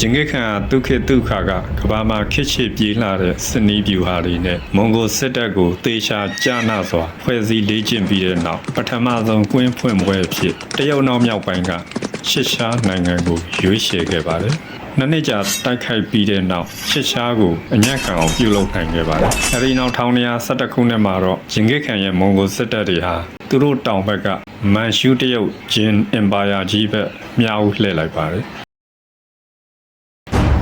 ဂျင်ဂစ်ခန်ကဒုက္ခဒုက္ခကကဘာမှာခစ်ချစ်ပြေးလာတဲ့စနီးပြူဟာတွေနဲ့မွန်ဂိုစစ်တပ်ကိုတေချာကြာနာစွာဖွဲ့စည်းလေ့ကျင့်ပြီးတဲ့နောက်ပထမဆုံးကွင်းဖွင့်ပွဲအဖြစ်တရုတ်နောက်မြောက်ပိုင်းကရှစ်ရှားနိုင်ငံကိုရွေးချယ်ခဲ့ပါတယ်။နှစ်နှစ်ကြာတိုက်ခိုက်ပြီးတဲ့နောက်ရှစ်ရှားကိုအညံ့ခံအောင်ပြုလုပ်နိုင်ခဲ့ပါတယ်။အဲဒီနောက်1912ခုနှစ်မှာတော့ဂျင်ဂစ်ခန်ရဲ့မွန်ဂိုစစ်တပ်တွေဟာသူတို့တောင်ဘက်ကမန်ရှူးတရုတ်ဂျင်အင်ပါယာကြီးဘက်မြောက်လှည့်လိုက်ပါတယ်။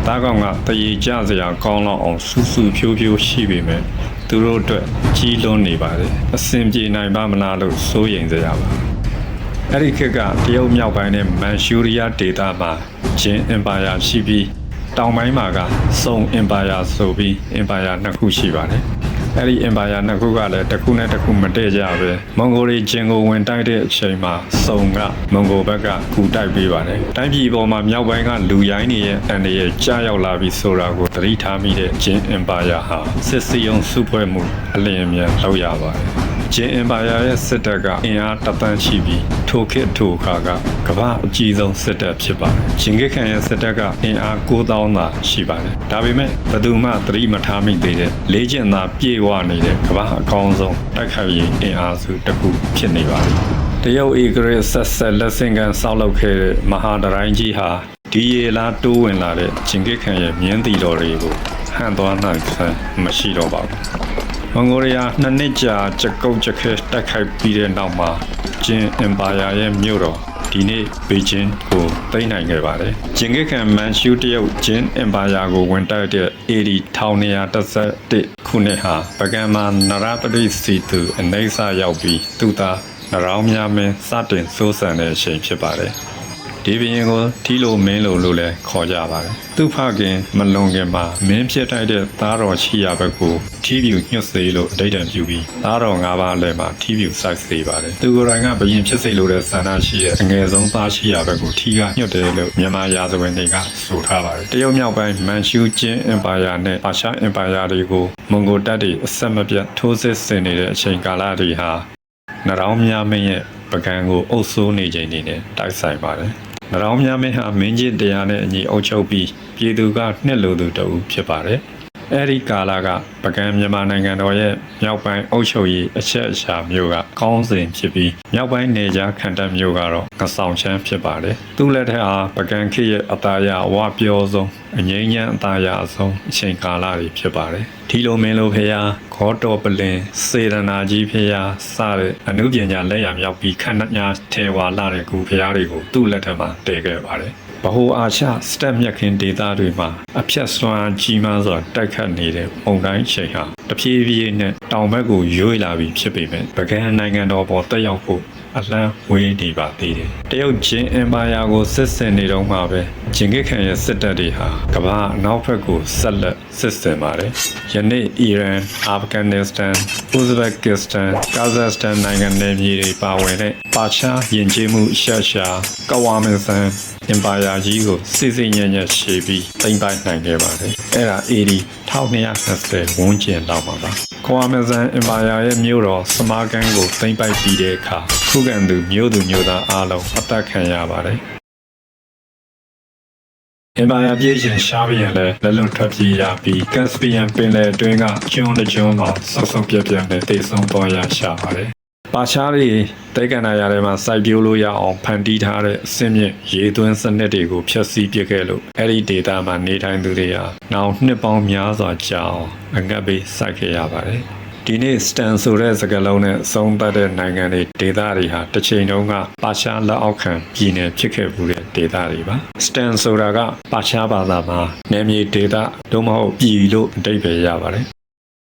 သားကောင်ကတရေကြစရာကောင်းလောက်အောင်စူးစူးဖြိုးဖြိုးရှိပေမဲ့သူတို့အတွက်ကြီးလွန်းနေပါတယ်အဆင်ပြေနိုင်ပါမလားလို့စိုးရိမ်ကြရပါအဲ့ဒီခေတ်ကတရုတ်မြောက်ပိုင်းနဲ့မန်ရှူရီးယားဒေသမှာဂျင်အင်ပါယာရှိပြီးတောင်ပိုင်းမှာကစုံအင်ပါယာဆိုပြီးအင်ပါယာနှစ်ခုရှိပါတယ် အဲ့ဒီအင်ပါယာနှစ်ခုကလည်းတစ်ခုနဲ့တစ်ခုမတည့်ကြပဲမွန်ဂိုရီဂျင်ကိုဝင်တိုက်တဲ့အချိန်မှာစုံကမွန်ဂိုဘက်ကကူတိုက်ပေးပါတယ်တိုင်းပြည်ပေါ်မှာမြောက်ပိုင်းကလူရိုင်းတွေရဲ့အန်ဒီရဲ့ကြားရောက်လာပြီးဆိုတာကိုသတိထားမိတဲ့ဂျင်အင်ပါယာဟာစစ်စီယုံစုဖွဲ့မှုအလင်းအမြန်လုပ်ရပါတယ် ဂျင်အင်ပါယာရဲ့စစ်တပ်ကအင်အားတသန်းရှိပြီးထိုခေတ်ထိုအခါကကမ္ဘာအကြီးဆုံးစစ်တပ်ဖြစ်ပါတယ်။ဂျင်ဂစ်ခန်ရဲ့စစ်တပ်ကအင်အား9000သာရှိပါတယ်။ဒါပေမဲ့ဘယ်သူမှသတိမထားမိသေးတဲ့လေးကျင်သာပြေဝနေတဲ့ကမ္ဘာအကောင်းဆုံးတိုက်ခိုက်ရေးအင်အားစုတစ်ခုဖြစ်နေပါတယ်။တရုတ်ဧကရဆက်ဆက်လက်ဆင့်ကမ်းဆောက်လုပ်ခဲ့တဲ့မဟာဒရိုင်းကြီးဟာဒီရေလာတိုးဝင်လာတဲ့ဂျင်ဂစ်ခန်ရဲ့မြင်းတီတော်တွေကိုဟန်သွားနိုင်ဆန်းမရှိတော့ပါဘူး။ မွန်ဂိုရီးယားနှစ်နှစ်ကြာကြကုတ်ကြခဲတိုက်ခိုက်ပြီးတဲ့နောက်မှာဂျင်အင်ပါယာရဲ့မြို့တော်ဒီနေ့ဘေကျင်းကိုသိမ်းနိုင်ခဲ့ပါတယ်။ဂျင်ဂစ်ခန်မန်ရှူတရုတ်ဂျင်အင်ပါယာကိုဝင်တိုက်တဲ့ AD 1211ခုနှစ်ဟာပကံမှာနရပတိစီသူအနေဆာရောက်ပြီးသူသာနရောင်းများမင်းစတင်စိုးစံတဲ့အချိန်ဖြစ်ပါတယ်။ ဒီဘရင်ကိုထီလိုမင်းလိုလို့လည်းခေါ်ကြပါတယ်သူဖခင်မလွန်ခင်မှာမင်းဖြစ်တိုက်တဲ့သားတော်ရှိရဘက်ကိုထီးပြူညှွတ်စေလို့အတိတ်တံပြုပြီးသားတော်၅ပါးလည်းမှာထီးပြူစိုက်စေပါတယ်သူကိုယ်တိုင်ကဘရင်ဖြစ်စေလို့တဲ့ဆန္ဒရှိတဲ့အငယ်ဆုံးသားရှိရဘက်ကိုထီးကညှွတ်တယ်လို့မြန်မာရာဇဝင်တွေကဆိုထားပါတယ်တရုတ်မြောက်ပိုင်းမန်ရှူကျင်းအင်ပါယာနဲ့အာရှအင်ပါယာတွေကိုမွန်ဂိုတပ်တွေအဆက်မပြတ်ထိုးစစ်ဆင်နေတဲ့အချိန်ကာလတွေဟာနရောင်းများမင်းရဲ့ပကံကိုအုပ်စိုးနေချိန်နေနဲ့တိုက်ဆိုင်ပါတယ်။န ရောင်းများမင်းဟာမင်းကြီးတရားနဲ့အညီအုပ်ချုပ်ပြီးပြည်သူကနှစ်လိုသူတအူဖြစ်ပါတယ်။ အဲဒီကာလကပကံမြန်မာနိုင်ငံတော်ရဲ့မြောက်ပိုင်းအုပ်ချုပ်ရေးအချက်အချာမျိုးကကောင်းစဉ်ဖြစ်ပြီးမြောက်ပိုင်းနေကြားခန္ဓာမျိုးကတော့ငဆောင်ချမ်းဖြစ်ပါတယ်။သူ့လက်ထက်ဟာပကံခေတ်ရဲ့အသားရဝပြောဆုံးအငိမ့်ညံအသားရအဆုံးအချိန်ကာလတွေဖြစ်ပါတယ်။ထီလိုမင်းလိုဖရာခေါတော်ပလင်စေရနာကြီးဖရာစတဲ့အမှုပညာလက်ရမြောက်ပြီးခန္ဓာညာထေဝါလာတဲ့ကူဖရာတွေကိုသူ့လက်ထက်မှာတည်ခဲ့ပါတယ်။ ဗဟိုအာရှစတက်မြက်ခင်ဒေသတွေမှာအဖြတ်စွမ်းကြီးမားစွာတိုက်ခတ်နေတဲ့ပုံတိုင်းချိန်ဟာတဖြည်းဖြည်းနဲ့တောင်ဘက်ကိုရွေ့လာပြီးဖြစ်ပေမဲ့ပကံနိုင်ငံတော်ပေါ်တက်ရောက်ဖို့ အလန်းဝေးနေပါသေးတယ်။တရုတ်ဂျင်းအင်ပါယာကိုစစ်ဆင်နေတော့မှပဲဂျင်ဂစ်ခန်ရဲ့စစ်တပ်တွေဟာကမ္ဘာအနောက်ဘက်ကိုဆက်လက်စစ်ဆင်ပါတယ်။ယနေ့အီရန်၊အာဖဂန်နစ္စတန်၊ဥဇဘက်ကစ္စတန်၊ကာဇက်စတန်နိုင်ငံတွေပြည်တွေပါဝင်တဲ့ပါရှားယဉ်ကျေးမှုရှက်ရှာကဝါမင်ဆန်အင်ပါယာကြီးကိုစစ်စစ်ညံ့ညံ့ရှေ့ပြီးသိမ်းပိုက်နိုင်ခဲ့ပါတယ်။အဲ့ဒါ AD 1220ဝန်းကျင်လောက်ပါပါ။ကွာမဇန်အင်ပါယာရဲ့မြို့တော်စမာကန်ကိုသိမ်းပိုက်ပြီးတဲ့အခါခုခံသူမြို့သူမြို့သားအားလုံးအသက်ခံရပါတယ်။အင်ပါယာပြည်ရှင်ရှားပြန်လဲလက်လွတ်ထွက်ပြေးရပြီးကက်စပီယန်ပင်လယ်အတွင်းကကျွန်းတစ်ကျွန်းမှာဆောက်ဆောက်ပြက်ပြက်နဲ့တိတ်ဆုံးသွားရရှာပါတယ်။ ပါရှားတွေတဲကန်နာရထဲမှာစိုက်ပျိုးလို့ရအောင်ဖန်တီးထားတဲ့အစင်းမြင့်ရေသွင်းစနစ်တွေကိုဖျက်ဆီးပစ်ခဲ့လို့အဲ့ဒီဒေတာမှာနေထိုင်သူတွေဟာနောက်နှစ်ပေါင်းများစွာကြာအောင်အငတ်ပေးစိုက်ခဲ့ရပါတယ်။ဒီနေ့စတန်ဆိုတဲ့စကားလုံးနဲ့အဆုံးသတ်တဲ့နိုင်ငံတွေဒေသတွေဟာတစ်ချိန်တုန်းကပါရှားလက်အောက်ခံပြည်နယ်ဖြစ်ခဲ့မှုတဲ့ဒေသတွေပါစတန်ဆိုတာကပါရှားဘာသာမှာနယ်မြေဒေသသို့မဟုတ်ပြည်လို့အဓိပ္ပာယ်ရပါတယ်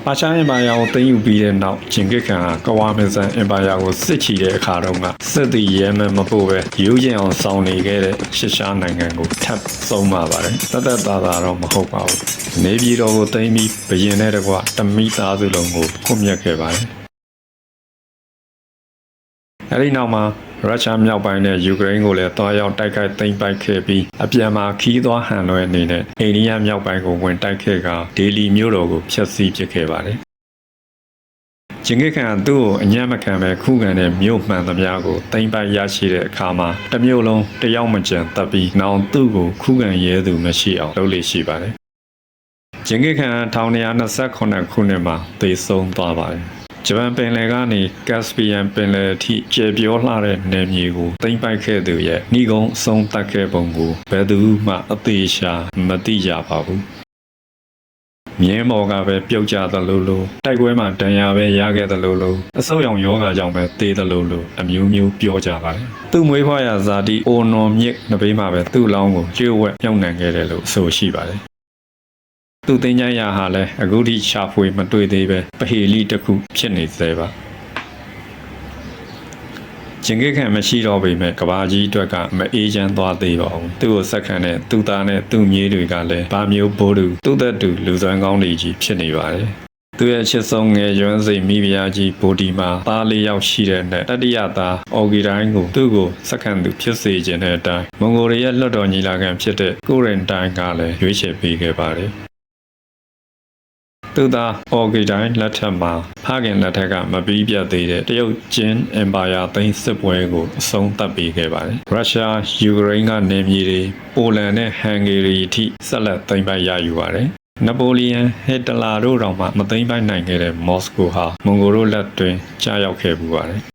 ပါရှားအင်ပါယာကိုသိမ်းယူပြီးတဲ့နောက်ဂျင်ဂစ်ခန်ကကဝါမင်ဆန်အင်ပါယာကိုစစ်ချီတဲ့အခါတုန်းကစစ်သည်ရဲမန်မဖို့ပဲယူရင်အောင်ဆောင်နေခဲ့တဲ့ရှစ်ရှားနိုင်ငံကိုထပ်ဆုံးပါပါတယ်တသက်သာသာတော့မဟုတ်ပါဘူးနေပြည်တော်ကိုသိမ်းပြီးဘရင်နဲ့တကွတမိသားစုလုံးကိုခွင့်မြတ်ခဲ့ပါတယ်။ အဲဒီနောက်မှာရုရှားမြောက်ပိုင်းနဲ့ယူကရိန်းကိုလည်းတွားရောက်တိုက်ခိုက်သိမ်းပိုက်ခဲ့ပြီးအပြန်မှာခီးသွားဟန်လွဲအနေနဲ့အိန္ဒိယမြောက်ပိုင်းကိုဝင်တိုက်ခဲ့ကဒေလီမြို့တော်ကိုဖျက်ဆီးပစ်ခဲ့ပါတယ်။ဂျင်ဂစ်ခန်ကသူ့ကိုအညံ့မခံပဲခုခံတဲ့မြို့မှန်သမျှကိုတိမ့်ပိုက်ရရှိတဲ့အခါမှာတစ်မြို့လုံးတယောက်မကျန်တပ်ပြီးနောင်သူ့ကိုခုခံရဲသူမရှိအောင်လုပ်လို့ရှိပါတယ်ဂျင်ဂစ်ခန်1928ခုနှစ်မှာသေဆုံးသွားပါတယ် ဂျပန်ပင်လယ်ကနေကက်စပီယန်ပင်လယ်အထိကျေပြောလှတဲ့နယ်မြေကိုသိမ်းပိုက်ခဲ့သူရဲ့ဏီကုံအဆုံးသတ်ခဲ့ပုံကိုဘယ်သူမှအသေးရှာမသိကြပါဘူးမြင်းမော်ကပဲပြုတ်ကြသလိုလိုတိုက်ပွဲမှာဒဏ်ရာပဲရခဲ့သလိုလိုအဆုတ်ရောင်ယောဂါကြောင့်ပဲသေသလိုလိုအမျိုးမျိုးပြောကြပါတယ်သူ့မွေးဖွားရာဇာတိအိုနော်မြစ်နဘေးမှာပဲသူ့လောင်းကိုကျွေးဝက်ပြုံနှံခဲ့တယ်လို့ဆိုရှိပါတယ် သူတင်ကြရဟာလဲအခုထိရှာဖွေမတွေ့သေးပဲပဟေလိတစ်ခုဖြစ်နေသေးပါကျင်ကိခံမရှိတော့ပေမဲ့ကဘာကြီးအတွက်ကမအေးချမ်းသွားသေးပါဘူးသူ့ကိုဆက်ခံတဲ့သူ့သားနဲ့သူ့မြေးတွေကလည်းဗာမျိုးဘိုးတူသူ့သက်တူလူစွမ်းကောင်းတွေကြီးဖြစ်နေပါတယ်သူရဲ့ချစ်ဆုံးငယ်ရွန်းစိတ်မိဖုရားကြီးဘိုဒီမှာသားလေးယောက်ရှိတဲ့နဲ့တတိယသားအော်ဂီတိုင်းကိုသူ့ကိုဆက်ခံသူဖြစ်စေခြင်းတဲ့အတိုင်းမွန်ဂိုရီရဲ့လွတ်တော်ညီလာခံဖြစ်တဲ့ကိုရင်တိုင်းကလည်းရွေးချယ်ပေးခဲ့ပါတယ် သူသားအော်ဂီတိုင်းလက်ထက်မှာဖခင်လက်ထက်ကမပြီးပြတ်သေးတဲ့တရုတ်ကျင်းအင်ပါယာသိမ်းစစ်ပွဲကိုအဆုံးသတ်ပေးခဲ့ပါတယ်။ရုရှားယူကရိန်းကနေမြေတွေပိုလန်နဲ့ဟန်ဂေရီအထိဆက်လက်သိမ်းပိုက်ရယူပါတယ်။နပိုလီယန်ဟစ်တလာတို့တောင်မှမသိမ်းပိုက်နိုင်ခဲ့တဲ့မော်စကိုဟာမွန်ဂိုတို့လက်တွင်ကြာရောက်ခဲ့ပူပါတယ်။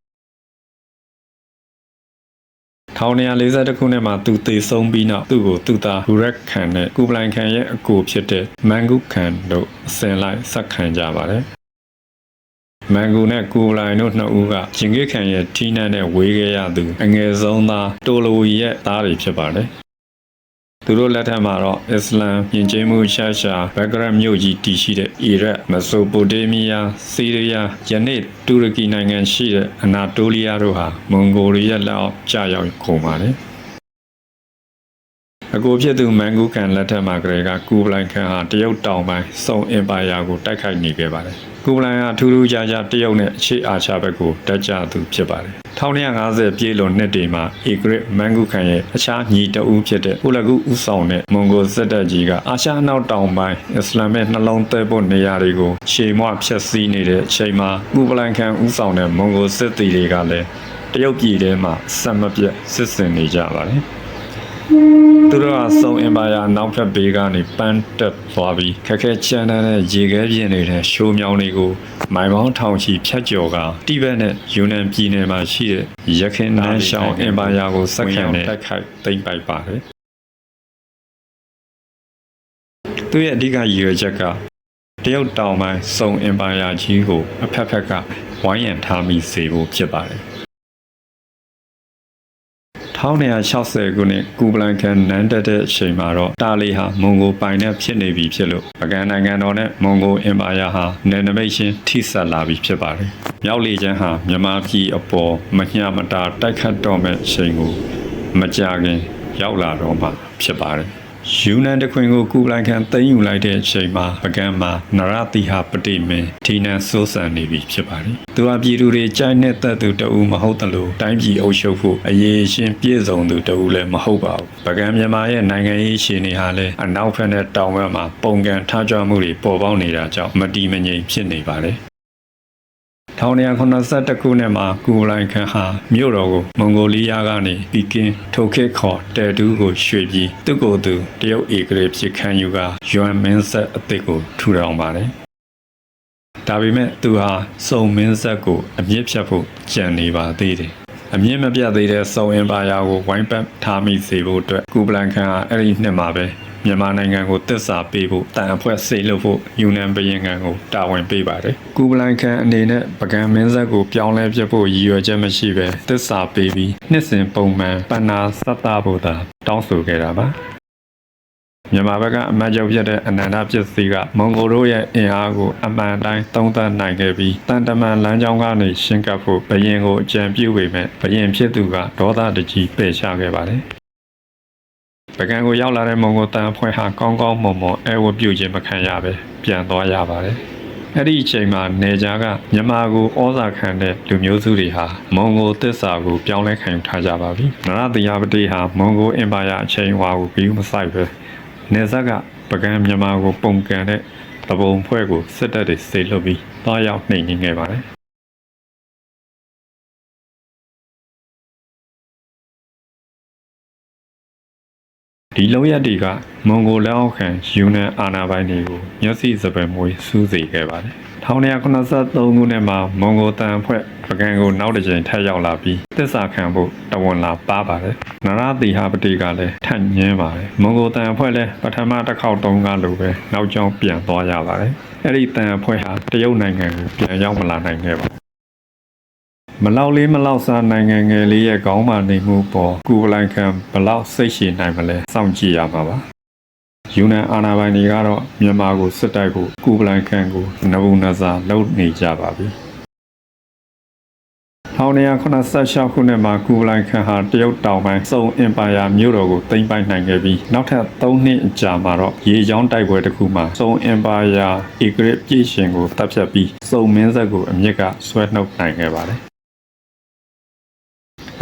1942ခုနှစ်မှာသူသေဆုံးပြီးနောက်သူ့ကိုသူ့သားဘူရက်ခန်နဲ့ကူပလိုင်ခန်ရဲ့အကိုဖြစ်တဲ့မန်ဂုခန်တို့အစဉ်လိုက်ဆက်ခံကြပါတယ်။မန်ဂူနဲ့ကူလိုင်တို့နှစ်ဦးကဂျင်ဂစ်ခန်ရဲ့ထီးနန်းနဲ့ဝေးခဲ့ရသူအငယ်ဆုံးသားတိုလိုဝီရဲ့သားတွေဖြစ်ပါတယ်။ သူတို့လက်ထက်မှာတော့အစ္စလမ်ယဉ်ကျေးမှုရှာရှာဘဂရတ်မြို့ကြီးတည်ရှိတဲ့အီရတ်မက်ဆိုပိုတေးမီးယားဆီးရီးယားယနေ့တူရကီနိုင်ငံရှိတဲ့အနာတိုလီးယားတို့ဟာမွန်ဂိုရီရဲ့လက်အောက်ကျရောက်ကုန်ပါတယ်အကိုဖြစ်သူမန်ဂူကန်လက်ထက်မှာကလေးကကူပလိုင်ခန်ဟာတရုတ်တောင်ပိုင်းစုံအင်ပါယာကိုတိုက်ခိုက်နေခဲ့ပါတယ်။ ကူပလိုင်ဟာထူးထူးခြားခြားတရုတ်နဲ့အခြေအာချဘက်ကိုတက်ကြသူဖြစ်ပါတယ်။1950ပြည့်လွန်နှစ်တွေမှာအီဂရစ်မန်ဂူကန်ရဲ့အခြားညီတဦးဖြစ်တဲ့ဥလကုဦးဆောင်တဲ့မွန်ဂိုစစ်တပ်ကြီးကအာရှနောက်တောင်ပိုင်းအစ္စလာမ်ရဲ့နှလုံးသဲဖို့နေရာတွေကိုရှေမွဖျက်ဆီးနေတဲ့အချိန်မှာကူပလိုင်ခန်ဦးဆောင်တဲ့မွန်ဂိုစစ်သည်တွေကလည်းတရုတ်ပြည်ထဲမှာဆက်မပြတ်စစ်ဆင်နေကြပါတယ်။ သူတို့ကစုံအင်ပါယာနောက်ဖက်ဘေးကနေပန်းတက်သွားပြီးခက်ခဲချမ်းတမ်းတဲ့ရေခဲပြင်းနေတဲ့ရှိုးမြောင်းတွေကိုမိုင်ပေါင်းထောင်ချီဖြတ်ကျော်ကတိဘက်နဲ့ယူနန်ပြည်နယ်မှာရှိတဲ့ရခိုင်နန်းရှောင်းအင်ပါယာကိုစက္ကန့်နဲ့တိုက်ခိုက်သိမ်းပိုက်ပါတယ်။သူရဲ့အဓိကရည်ရွယ်ချက်ကတရုတ်တောင်ပိုင်းစုံအင်ပါယာကြီးကိုအဖက်ဖက်ကဝိုင်းရံထားမိစေဖို့ဖြစ်ပါတယ်။ 1960ခုနှစ်ကူပလန်ကန်နန်းတက်တဲ့အချိန်မှာတော့တာလီဟာမွန်ဂိုပိုင်နဲ့ဖြစ်နေပြီဖြစ်လို့ပကံနိုင်ငံတော်နဲ့မွန်ဂိုအင်ပါယာဟာနယ်နိမိတ်ချင်းထိစပ်လာပြီဖြစ်ပါတယ်။မြောက်လေချမ်းဟာမြန်မာပြည်အပေါ်မညှမတာတိုက်ခတ်တော့မဲ့အချိန်ကိုမကြာခင်ရောက်လာတော့မှဖြစ်ပါတယ်။ ယူနန်တခွင်ကိုကူပလိုင်ခံသိမ်းယူလိုက်တဲ့အချိန်မှာပကံမှာနရတိဟပတိမင်းဒီနန်စိုးစံနေပြီဖြစ်ပါတယ်။သူဟာပြည်သူတွေကြိုက်တဲ့တပ်သူတအူမဟုတ်တယ်လို့တိုင်းပြည်အုပ်ချုပ်ဖို့အရေးရှင်ပြည့်စုံသူတအူလည်းမဟုတ်ပါဘူး။ပကံမြန်မာရဲ့နိုင်ငံရေးရှင်တွေဟာလည်းအနောက်ဘက်နဲ့တောင်ဘက်မှာပုံကံထားကြမှုတွေပေါ်ပေါက်နေတာကြောင့်မတီမငြိမ်ဖြစ်နေပါတယ်။ 1981ခုနှစ်မှာကူလိုင်ခန်ဟာမြို့တော်ကိုမွန်ဂိုလီးယားကနေပီကင်းထိုခေတ်ခေါ်တဲတူးကိုရွှေ့ပြီးသူ့ကိုယ်သူတရုတ်ဧကလေးဖြစ်ခံယူကယွမ်မင်းဆက်အသစ်ကိုထူထောင်ပါတယ်။ဒါပေမဲ့သူဟာစုံမင်းဆက်ကိုအမြင့်ဖြတ်ဖို့ကြံနေပါသေးတယ်။ အမြင့်မပြတ်သေးတဲ့စုံအင်ပါယာကိုဝိုင်းပတ်ထားမိစေဖို့အတွက်ကူပလန်ခန်ဟာအဲ့ဒီနှစ်မှာပဲမြန်မာနိုင်ငံကိုတစ္ဆာပေးဖို့တန်အဖွဲ့စိတ်လို့ဖို့ယူနန်ဘရင်ခံကိုတာဝန်ပေးပါတယ်။ကူပလိုင်ခန်အနေနဲ့ပကံမင်းဆက်ကိုပြောင်းလဲပြဖို့ရည်ရွယ်ချက်မရှိပဲတစ္ဆာပေးပြီးနှစ်စဉ်ပုံမှန်ပဏ္ဏစတ္တဘုဒ္ဓတောင်းဆိုခဲ့တာပါ။ မြန်မာဘက်ကအမတ်ချုပ်ဖြစ်တဲ့အနန္တပစ္စည်းကမွန်ဂိုတို့ရဲ့အင်အားကိုအမှန်တိုင်းသုံးသပ်နိုင်ခဲ့ပြီးတန်တမန်လမ်းကြောင်းကနေရှင်းကပ်ဖို့ဘရင်ကိုအကြံပြုပေမဲ့ဘရင်ဖြစ်သူကဒေါသတကြီးပယ်ချခဲ့ပါတယ်။ပကံကိုရောက်လာတဲ့မုံကိုတန်အဖွဲ့ဟာကောင်းကောင်းမွန်မွန်အဲဝပြုတ်ခြင်းမခံရပဲပြန်သွားရပါတယ်။အဲ့ဒီအချိန်မှာနေကြားကမြန်မာကိုဩဇာခံတဲ့လူမျိုးစုတွေဟာမွန်ဂိုသစ္စာကိုပြောင်းလဲခံထားကြပါပြီ။နရတရာပတိဟာမွန်ဂိုအင်ပါယာအချိန်ဝါကိုပြီးမဆိုင်ပဲ နေဇက်ကပကံမြန်မာကို ပုံကန်တဲ့တပုံဖွဲ့ကိုစစ်တပ်တွေစေလွတ်ပြီးသွားရောက်နှိမ်နင်းခဲ့ပါတယ်။ ဒီလုံးရက်တွေကမွန်ဂိုလက်အောက်ခံယူနန်အာနာပိုင်တွေကိုမျက်စိစပယ်မွေးစူးစေခဲ့ပါတယ်1983ခုနှစ်မှာမွန်ဂိုတန်ဖွဲ့ပကံကိုနောက်တစ်ကြိမ်ထပ်ရောက်လာပြီးတစ္ဆာခံဖို့တဝန်လာပါပါတယ်နရတိဟာပတိကလည်းထပ်ညင်းပါတယ်မွန်ဂိုတန်ဖွဲ့လည်းပထမတစ်ခေါက်တုန်းကလိုပဲနောက်ကျောင်းပြန်သွားရပါတယ်အဲ့ဒီတန်ဖွဲ့ဟာတရုတ်နိုင်ငံကိုပြန်ရောက်မလာနိုင်ခဲ့ပါဘူး မလောက်လေးမလောက်စားနိုင်ငံငယ်လေးရဲ့ခေါင်းမာနေမှုပေါ်ကုပလိုင်ခံဘလောက်စိတ်ရှည်နိုင်မလဲစောင့်ကြည့်ရမှာပါယူနန်အာနာပိုင်တွေကတော့မြန်မာကိုစစ်တိုက်ဖို့ကုပလိုင်ခံကိုနဘူးနဇာလုပ်နေကြပါပြီ1986ခုနှစ်မှာကုပလိုင်ခံဟာတရုတ်တောင်ပိုင်းစုံအင်ပါယာမြို့တော်ကိုသိမ်းပိုက်နိုင်ခဲ့ပြီးနောက်ထပ်3နှစ်အကြာမှာတော့ရေချောင်းတိုက်ပွဲတစ်ခုမှာစုံအင်ပါယာဧကရစ်ပြည်ရှင်ကိုတပ်ဖြတ်ပြီးစုံမင်းဆက်ကိုအမြင့်ကဆွဲနှုတ်နိုင်ခဲ့ပါတယ်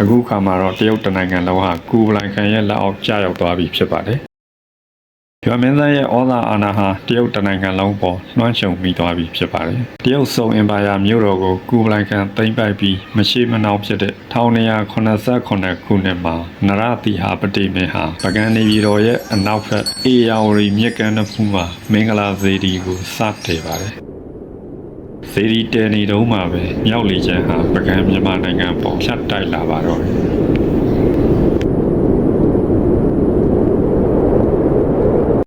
အခုခါမှာတော့တရုတ်တနိုင်ငံလုံးဟာကူပလိုင်ခံရဲ့လက်အောက်ကျရောက်သွားပြီဖြစ်ပါတယ်။ကျွမ်းမင်းသားရဲ့ဩဇာအာဏာဟာတရုတ်တနိုင်ငံလုံးပေါ်လွှမ်းခြုံမိသွားပြီဖြစ်ပါတယ်။တရုတ်စုံအင်ပါယာမြို့တော်ကိုကူပလိုင်ခံသိမ်းပိုက်ပြီးမရှိမနှောင်ဖြစ်တဲ့1289ခုနှစ်မှာနရတိဟာပတိမင်းဟာပကံနေပြည်တော်ရဲ့အနောက်ဘက်အေယာဝတီမြစ်ကမ်းတစ်ခုမှာမင်္ဂလာစေတီကိုစတင်ပါတယ်။ စေဒီတဲနေတုံးမှာပဲမြောက်လီချန်ဟာပကံမြန်မာနိုင်ငံပေါ်ဖြတ်တိုက်လာပါတော့တယ်